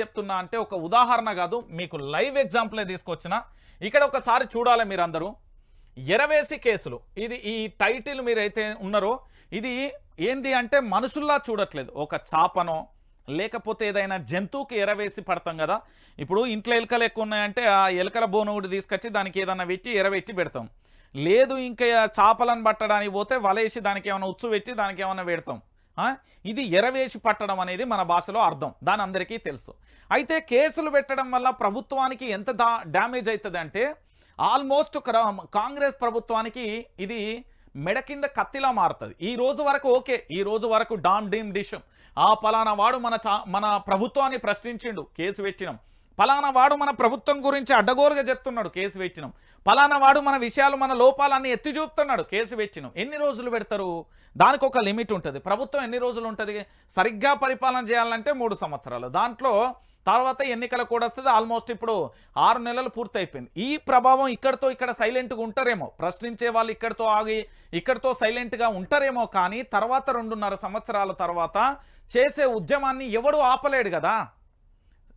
చెప్తున్నా అంటే ఒక ఉదాహరణ కాదు. మీకు లైవ్ ఎగ్జాంపులే తీసుకొచ్చిన. ఇక్కడ ఒకసారి చూడాలి మీరందరూ. ఎరవేసి కేసులు. ఇది ఈ టైటిల్ మీరైతే ఉన్నారో ఇది ఏంది అంటే మనుషుల్లా చూడట్లేదు. ఒక చాపనో లేకపోతే ఏదైనా జంతువుకి ఎరవేసి పడతాం కదా. ఇప్పుడు ఇంట్లో ఎలుకలు ఎక్కువ ఉన్నాయంటే ఆ ఎలుకల బోను ఒకటి తీసుకొచ్చి దానికి ఏదైనా పెట్టి ఎరవెట్టి పెడతాం. లేదు ఇంకా చేపలను పట్టడానికి పోతే వలేసి దానికి ఏమైనా ఉచ్చు పెట్టి దానికి ఏమైనా పెడతాం. ఇది ఎరవేసి పట్టడం అనేది మన భాషలో అర్థం. దాని అందరికీ తెలుసు. అయితే కేసులు పెట్టడం వల్ల ప్రభుత్వానికి ఎంత దా డ్యామేజ్ అవుతుంది అంటే ఆల్మోస్ట్ కాంగ్రెస్ ప్రభుత్వానికి ఇది మెడ కింద కత్తిలా మారుతుంది. ఈ రోజు వరకు ఓకే ఈ రోజు వరకు డామ్ డీమ్ డిష్. ఆ పలానా వాడు మన చా మన ప్రభుత్వాన్ని ప్రశ్నించిండు కేసు పెట్టినాం. ఫలానా వాడు మన ప్రభుత్వం గురించి అడ్డగోలుగా చెప్తున్నాడు కేసు వెచ్చినం ఫలానా వాడు మన విషయాలు మన లోపాలన్నీ ఎత్తి చూపుతున్నాడు కేసు వెచ్చినం ఎన్ని రోజులు పెడతారు? దానికి ఒక లిమిట్ ఉంటుంది. ప్రభుత్వం ఎన్ని రోజులు ఉంటుంది? సరిగ్గా పరిపాలన చేయాలంటే మూడు సంవత్సరాలు. దాంట్లో తర్వాత ఎన్నికలు కూడా వస్తుంది. ఆల్మోస్ట్ ఇప్పుడు ఆరు నెలలు పూర్తయిపోయింది. ఈ ప్రభావం ఇక్కడతో ఇక్కడ సైలెంట్గా ఉంటారేమో? ప్రశ్నించే వాళ్ళు ఇక్కడితో ఆగి ఇక్కడితో సైలెంట్గా ఉంటారేమో కానీ తర్వాత రెండున్నర సంవత్సరాల తర్వాత చేసే ఉద్యమాన్ని ఎవడు ఆపలేడు కదా?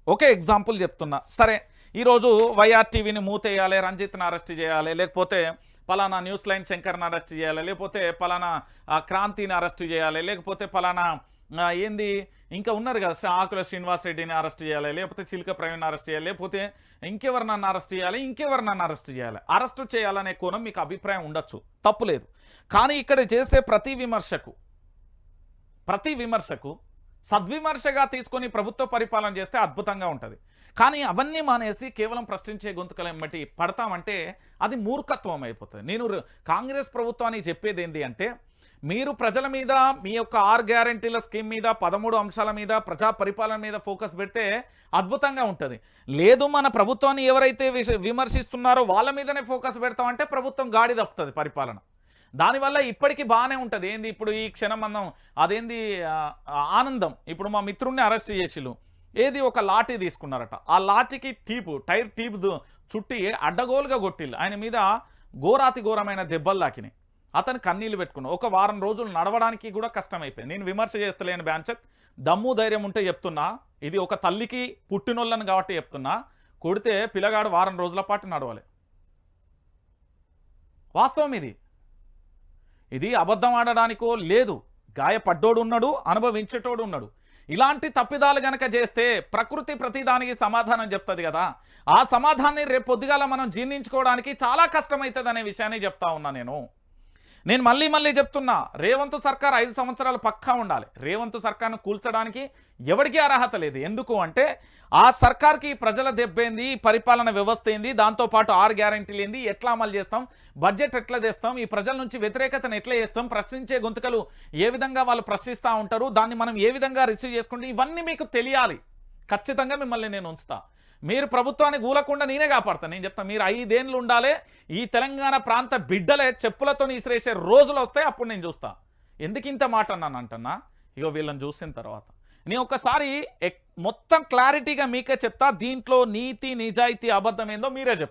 ఒకే ఎగ్జాంపుల్ చెప్తున్నా. సరే ఈరోజు వైఆర్ టీవీని మూతేయాలి రంజిత్ని అరెస్ట్ చేయాలి లేకపోతే పలానా న్యూస్ లైన్ శంకర్ని అరెస్ట్ చేయాలి లేకపోతే పలానా క్రాంతిని అరెస్ట్ చేయాలి లేకపోతే పలానా ఏంది ఇంకా ఉన్నారు కదా శ్రీ- ఆకుల శ్రీనివాస్ రెడ్డిని అరెస్ట్ చేయాలి లేకపోతే చిలుక ప్రవీణ్ అరెస్ట్ చేయాలి లేకపోతే ఇంకెవరు నన్ను అరెస్ట్ చేయాలి ఇంకెవరు నన్ను అరెస్ట్ చేయాలి. అరెస్ట్ చేయాలనే కోణం మీకు అభిప్రాయం ఉండొచ్చు తప్పులేదు కానీ ఇక్కడ చేసే ప్రతి విమర్శకు ప్రతి విమర్శకు సద్విమర్శగా తీసుకొని ప్రభుత్వ పరిపాలన చేస్తే అద్భుతంగా ఉంటుంది. కానీ అవన్నీ మానేసి కేవలం ప్రశ్నించే గొంతుకలు ఏమిటి పడతామంటే అది మూర్ఖత్వం అయిపోతుంది. నేను కాంగ్రెస్ ప్రభుత్వానికి చెప్పేది ఏంటి అంటే మీరు ప్రజల మీద మీ యొక్క ఆరు గ్యారంటీల స్కీమ్ మీద పదమూడు అంశాల మీద ప్రజా పరిపాలన మీద ఫోకస్ పెడితే అద్భుతంగా ఉంటుంది. లేదు మన ప్రభుత్వాన్ని ఎవరైతే విమర్శిస్తున్నారో వాళ్ళ మీదనే ఫోకస్ పెడతామంటే ప్రభుత్వం గాడి తప్పుతుంది పరిపాలన. దానివల్ల ఇప్పటికీ బాగానే ఉంటుంది. ఏంది ఇప్పుడు ఈ క్షణం మనం అదేంది ఆనందం. ఇప్పుడు మా మిత్రుడిని అరెస్ట్ చేసిలు ఏది ఒక లాఠీ తీసుకున్నారట. ఆ లాఠీకి టీపు టైర్ టీపు చుట్టి అడ్డగోలుగా కొట్టిల్లు ఆయన మీద ఘోరాతి ఘోరమైన దెబ్బలు దాకినాయి అతను కన్నీళ్ళు పెట్టుకున్నాడు. ఒక వారం రోజులు నడవడానికి కూడా కష్టమైపోయింది. నేను విమర్శ చేస్తలేను బ్యాంచత్. దమ్ము ధైర్యం ఉంటే చెప్తున్నా. ఇది ఒక తల్లికి పుట్టినోళ్ళని కాబట్టి చెప్తున్నా. కొడితే పిల్లగాడు వారం రోజుల పాటు నడవాలి. వాస్తవం ఇది. ఇది అబద్ధం ఆడడానికో లేదు. గాయపడ్డోడు ఉన్నాడు అనుభవించేటోడు ఉన్నాడు ఇలాంటి తప్పిదాలు గనక చేస్తే ప్రకృతి ప్రతిదానికి సమాధానం చెప్తుంది కదా. ఆ సమాధానాన్ని రేపు పొద్దుగాల మనం జీర్ణించుకోవడానికి చాలా కష్టమవుతుంది అనే విషయాన్ని చెప్తా ఉన్నా నేను. నేను మళ్ళీ మళ్ళీ చెప్తున్నా రేవంత్ సర్కార్ ఐదు సంవత్సరాలు పక్కా ఉండాలి. రేవంత్ సర్కార్ను కూల్చడానికి ఎవరికీ అర్హత లేదు. ఎందుకు అంటే ఆ సర్కార్కి ప్రజల దెబ్బేంది పరిపాలన వ్యవస్థ ఏంది దాంతోపాటు ఆరు గ్యారంటీలు ఏంది ఎట్లా అమలు చేస్తాం బడ్జెట్ ఎట్లా తెస్తాం ఈ ప్రజల నుంచి వ్యతిరేకతను ఎట్లా చేస్తాం ప్రశ్నించే గొంతుకలు ఏ విధంగా వాళ్ళు ప్రశ్నిస్తూ ఉంటారు దాన్ని మనం ఏ విధంగా రిసీవ్ చేసుకుంటే ఇవన్నీ మీకు తెలియాలి. ఖచ్చితంగా మిమ్మల్ని నేను ఉంచుతా. మీరు ప్రభుత్వాన్ని గూలకుండా నేనే కాపాడతాను. నేను చెప్తాను మీరు ఐదేళ్ళు ఉండాలి ఈ తెలంగాణ ప్రాంత బిడ్డలే చెప్పులతో ఇసిరేసే రోజులు వస్తాయి అప్పుడు నేను చూస్తా. ఎందుకు ఇంత మాట అన్నాను అంటున్నా? ఇగో వీళ్ళని చూసిన తర్వాత. నేను ఒకసారి ఎక్- మొత్తం క్లారిటీగా మీకే చెప్తా దీంట్లో నీతి నిజాయితీ అబద్ధం ఏందో మీరే చెప్తారు